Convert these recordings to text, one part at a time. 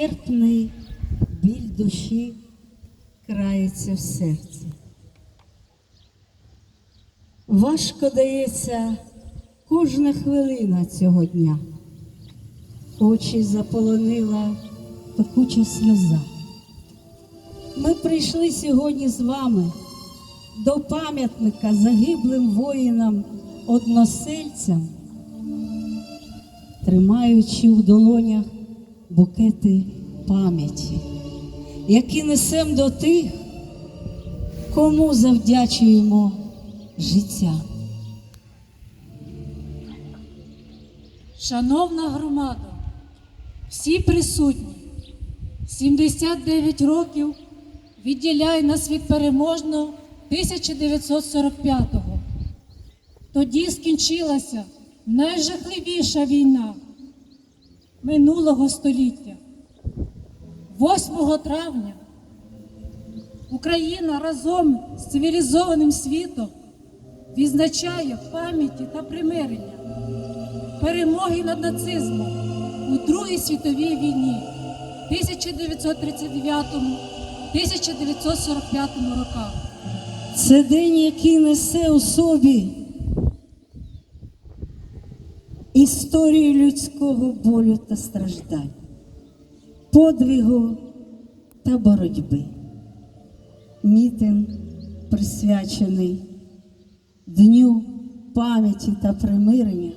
Нестерпний біль душі крається в серці. Важко дається кожна хвилина цього дня. Очі заполонила пекуча сльоза. Ми прийшли сьогодні з вами до пам'ятника загиблим воїнам односельцям, тримаючи в долонях букети пам'яті, які несемо до тих, кому завдячуємо життя. Шановна громада, всі присутні, 79 років відділяє нас від переможного 1945-го. Тоді скінчилася найжахливіша війна минулого століття. 8 травня Україна разом з цивілізованим світом відзначає пам'яті та примирення перемоги над нацизмом у Другій світовій війні 1939-1945 роках. Це день, який несе у собі історію людського болю та страждань, подвигу та боротьби. Мітинг присвячений Дню пам'яті та примирення,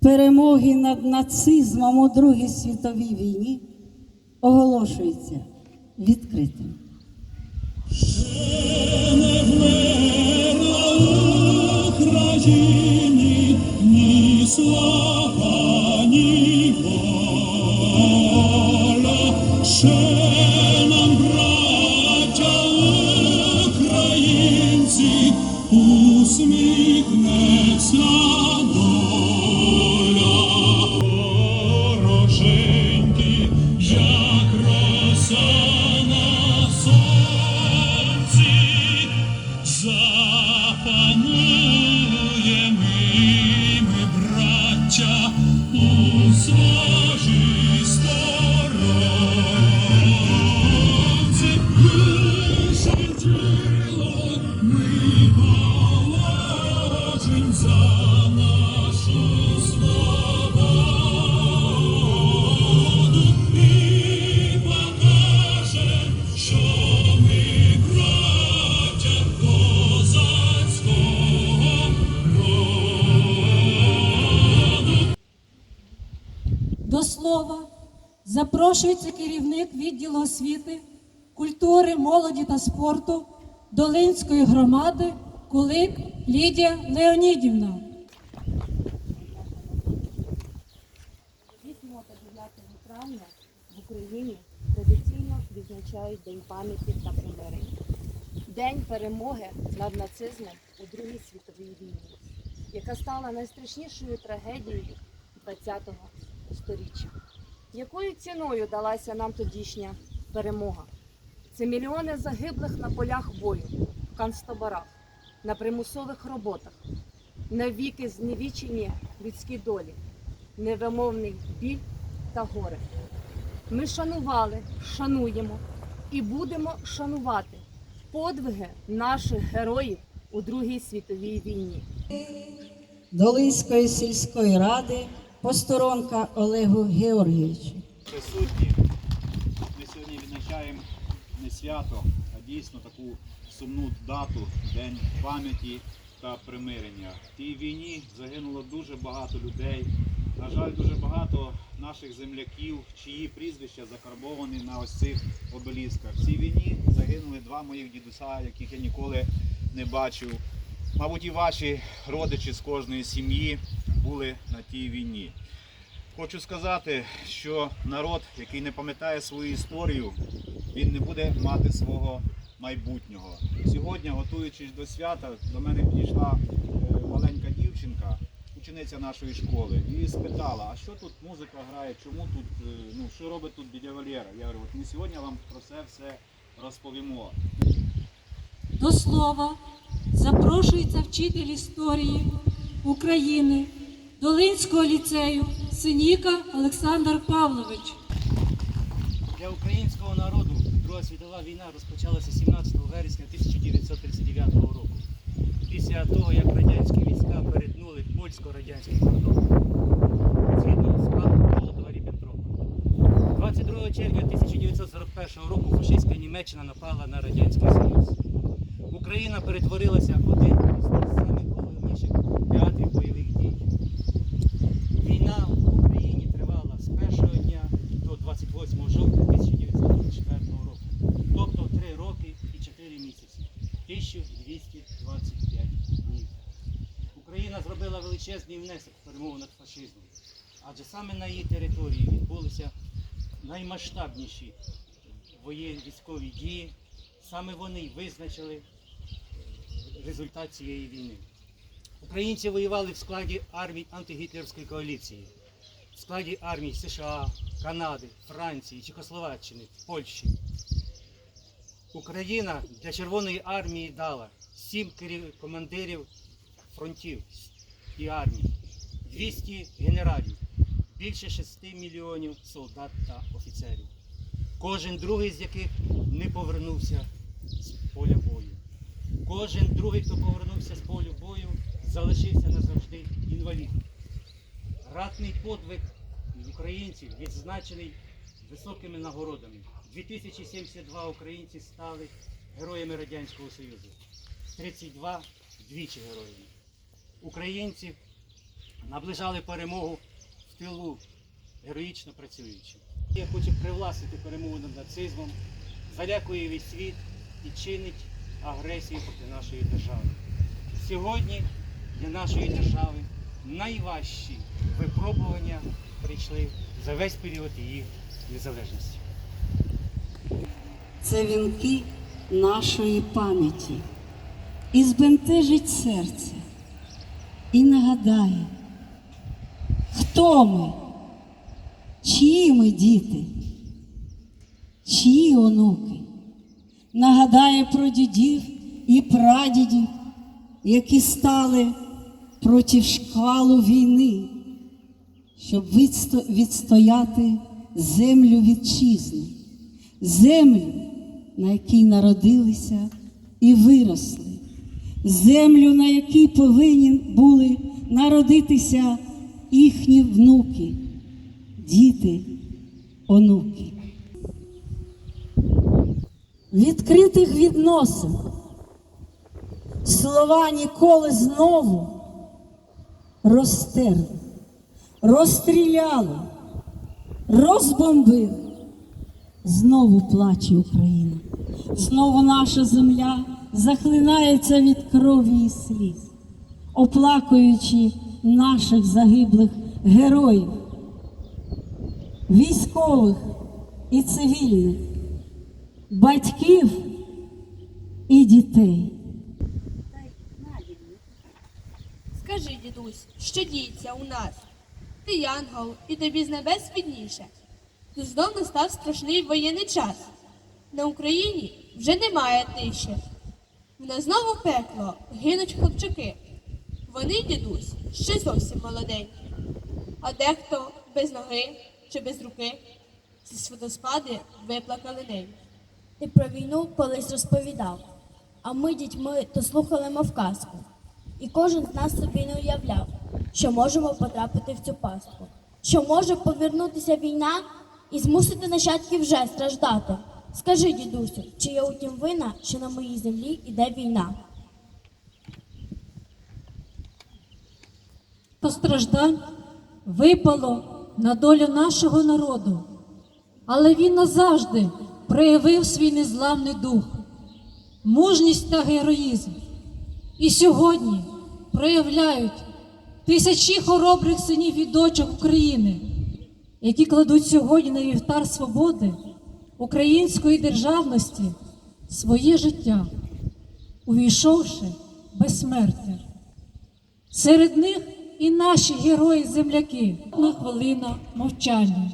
перемоги над нацизмом у Другій світовій війні оголошується відкритим. Україні ні слава, ні воля, запрошується керівник відділу освіти, культури, молоді та спорту Долинської громади Кулик Лідія Леонідівна. 8 та 9 травня в Україні традиційно відзначають День пам'яті та примирення. День перемоги над нацизмом у Другій світовій війні, яка стала найстрашнішою трагедією ХХ століття. Якою ціною далася нам тодішня перемога? Це мільйони загиблих на полях бою, в канцтаборах, на примусових роботах, навіки зневічені людські долі, невимовний біль та горе. Ми шанували, шануємо і будемо шанувати подвиги наших героїв у Другій світовій війні. Долинської сільської ради посторонка Олегу Георгійовичу. присутні. Ми сьогодні відзначаємо не свято, а дійсно таку сумну дату День пам'яті та примирення. В тій війні загинуло дуже багато людей. На жаль, дуже багато наших земляків, чиї прізвища закарбовані на ось цих обелісках. В цій війні загинули два моїх дідуся, яких я ніколи не бачив. Мабуть, і ваші родичі з кожної сім'ї були на тій війні. Хочу сказати, що народ, який не пам'ятає свою історію, він не буде мати свого майбутнього. Сьогодні, готуючись до свята, до мене підійшла е, маленька дівчинка, учениця нашої школи, і спитала, а що тут музика грає, чому тут, е, ну що робить тут дядя Валера? Я говорю, от ми сьогодні вам про це все розповімо. До слова запрошується вчитель історії України Долинського ліцею Синіка Олександр Павлович. Для українського народу Друга світова війна розпочалася 17 вересня 1939 року. Після того, як радянські війська перетнули польсько-радянський кордон згідно з пакту Молотова-Ріббентропа. 22 червня 1941 року фашистська Німеччина напала на Радянський Союз. Україна перетворилася в один із найголовніших внесок над фашизмом. Адже саме на її території відбулися наймасштабніші воєнні військові дії. Саме вони й визначили результат цієї війни. Українці воювали в складі армій антигітлерської коаліції, в складі армій США, Канади, Франції, Чехословаччини, Польщі. Україна для Червоної армії дала сім командирів фронтів і армій, 200 генералів, більше 6 мільйонів солдат та офіцерів. Кожен другий з яких не повернувся з поля бою. Кожен другий, хто повернувся з полю бою, залишився назавжди інвалідом. Ратний подвиг українців відзначений високими нагородами. 2072 українці стали героями Радянського Союзу. 32 двічі героями. Українці наближали перемогу в тилу, героїчно працюючи. Я хочу привласнити перемогу над нацизмом, залякує весь світ і чинить агресію проти нашої держави. Сьогодні для нашої держави найважчі випробування прийшли за весь період її незалежності. Це вінки нашої пам'яті. І збентежить серце, і нагадає, хто ми, чиї ми діти, чиї онуки. Нагадає про дідів і прадідів, які стали проти шквалу війни, щоб відсто- відстояти землю вітчизни. Землю, на якій народилися і виросли, землю, на якій повинні були народитися їхні внуки, діти, онуки. Відкритих відносин слова ніколи знову розтерли, розстріляли, розбомбили. Знову плаче Україна, знову наша земля захлинається від крові і сліз, оплакуючи наших загиблих героїв, військових і цивільних, батьків і дітей. Скажи, дідусь, що діється у нас? Ти янгол, і тобі з небес відніше. Тут знов настав страшний воєнний час. На Україні вже немає тиші. В нас знову пекло, гинуть хлопчаки. Вони, дідусь, ще зовсім молоденькі. А дехто без ноги чи без руки зі святоспади виплакали неньки. Ти про війну колись розповідав, а ми дітьми то слухали мов. І кожен з нас собі не уявляв, що можемо потрапити в цю пастку, що може повернутися війна і змусити нащадків вже страждати. Скажи, дідусю, чи є у тім вина, що на моїй землі іде війна? Постраждань випало на долю нашого народу, але він назавжди проявив свій незламний дух, мужність та героїзм. І сьогодні проявляють тисячі хоробрих синів і дочок України, які кладуть сьогодні на вівтар свободи, української державності своє життя, увійшовши безсмертя. Серед них і наші герої-земляки. На хвилина мовчання.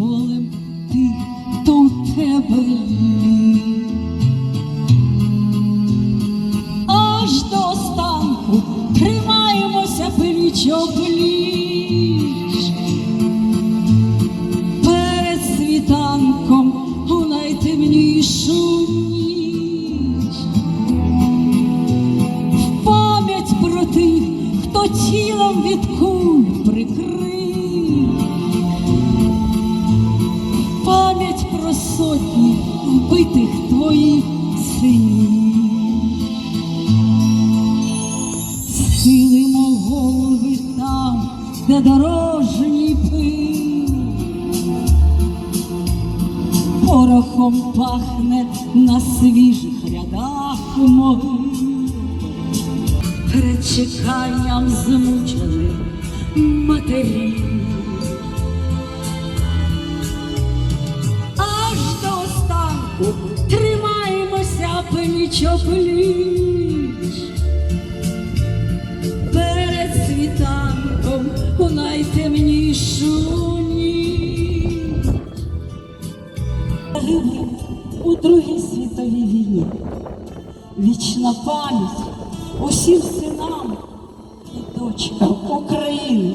people де дорожній пил, порохом пахне на свіжих рядах могил, перед чеканням змучених матерів. Аж до останку тримаємося пліч Загиблим у Другій світовій війні. Вічна пам'ять усім синам і дочкам України.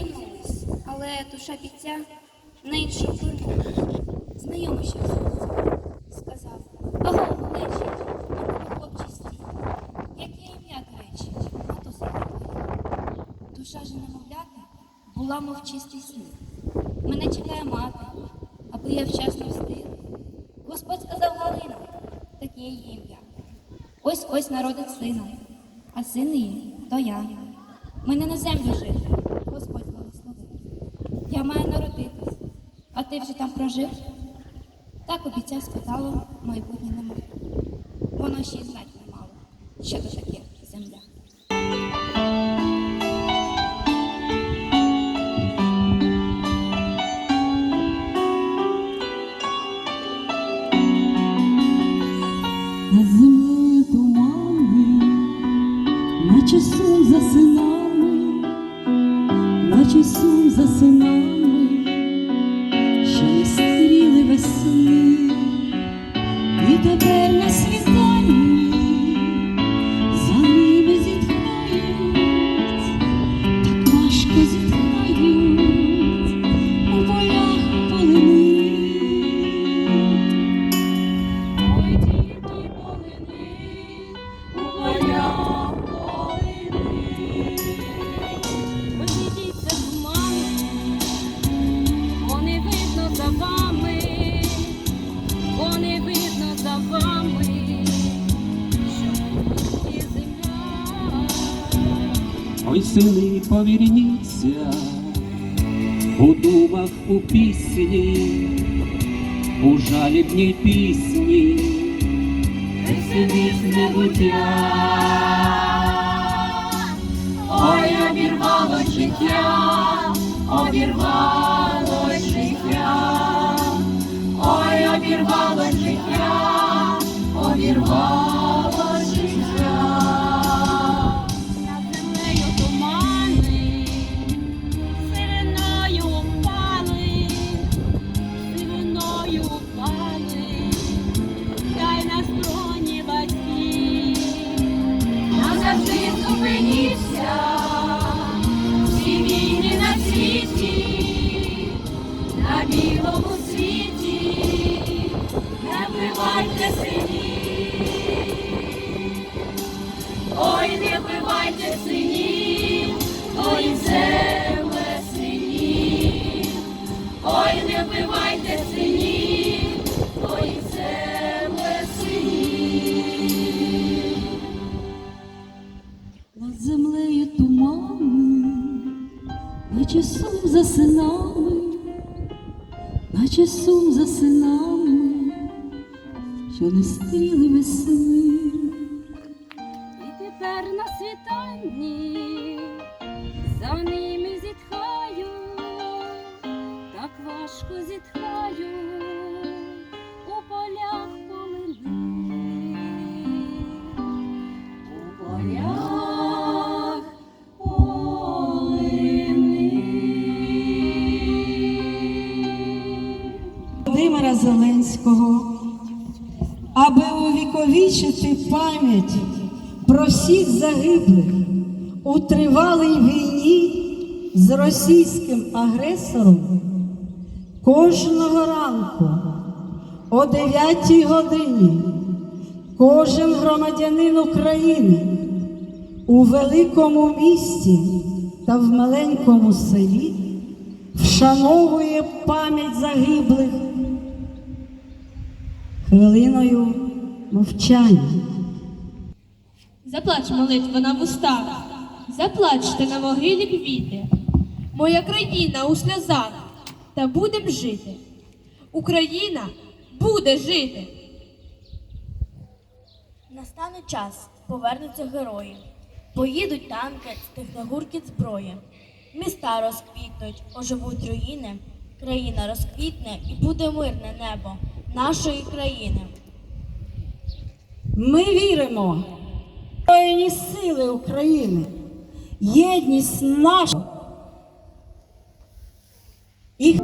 Розімнулись, але душа бійця на іншу вплинула. Знайомий ще сказав, аго, малечі, а хлопчий стій. Яке ім'я, до а то загиблий. Душа ж немовляти була мов чистий сніг. Мене чекає мати, аби я вчасно встиг. Господь сказав Галина, таке її ім'я. Ось ось народить сина, а син її то я. Мене на землю жити, Господь благословив. Я маю народитись, а ти вже там прожив? Так обіцяв спитало майбутнє немовля. Воно ще й знать не мало, що то таке земля. поверніться у думах у пісні, у жалібній пісні, Песимізм небуття, ой, обірвало життя, обірвало. увіковічити пам'ять про всіх загиблих у тривалій війні з російським агресором кожного ранку о 9 годині кожен громадянин України у великому місті та в маленькому селі вшановує пам'ять загиблих хвилиною мовчання. Заплач молитва на вустах, заплачте на могилі квіти. Моя країна у сльозах, та будем жити. Україна буде жити. Настане час, повернуться герої. Поїдуть танки, стихне гуркіт зброї. Міста розквітнуть, оживуть руїни. Країна розквітне і буде мирне небо нашої країни. Ми віримо в воєнні сили України, єдність нашого. І...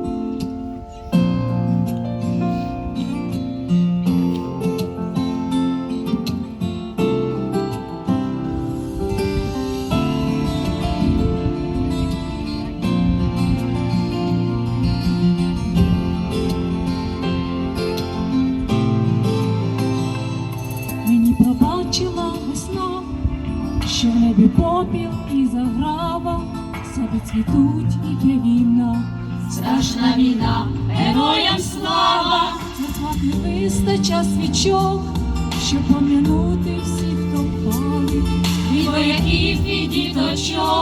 show.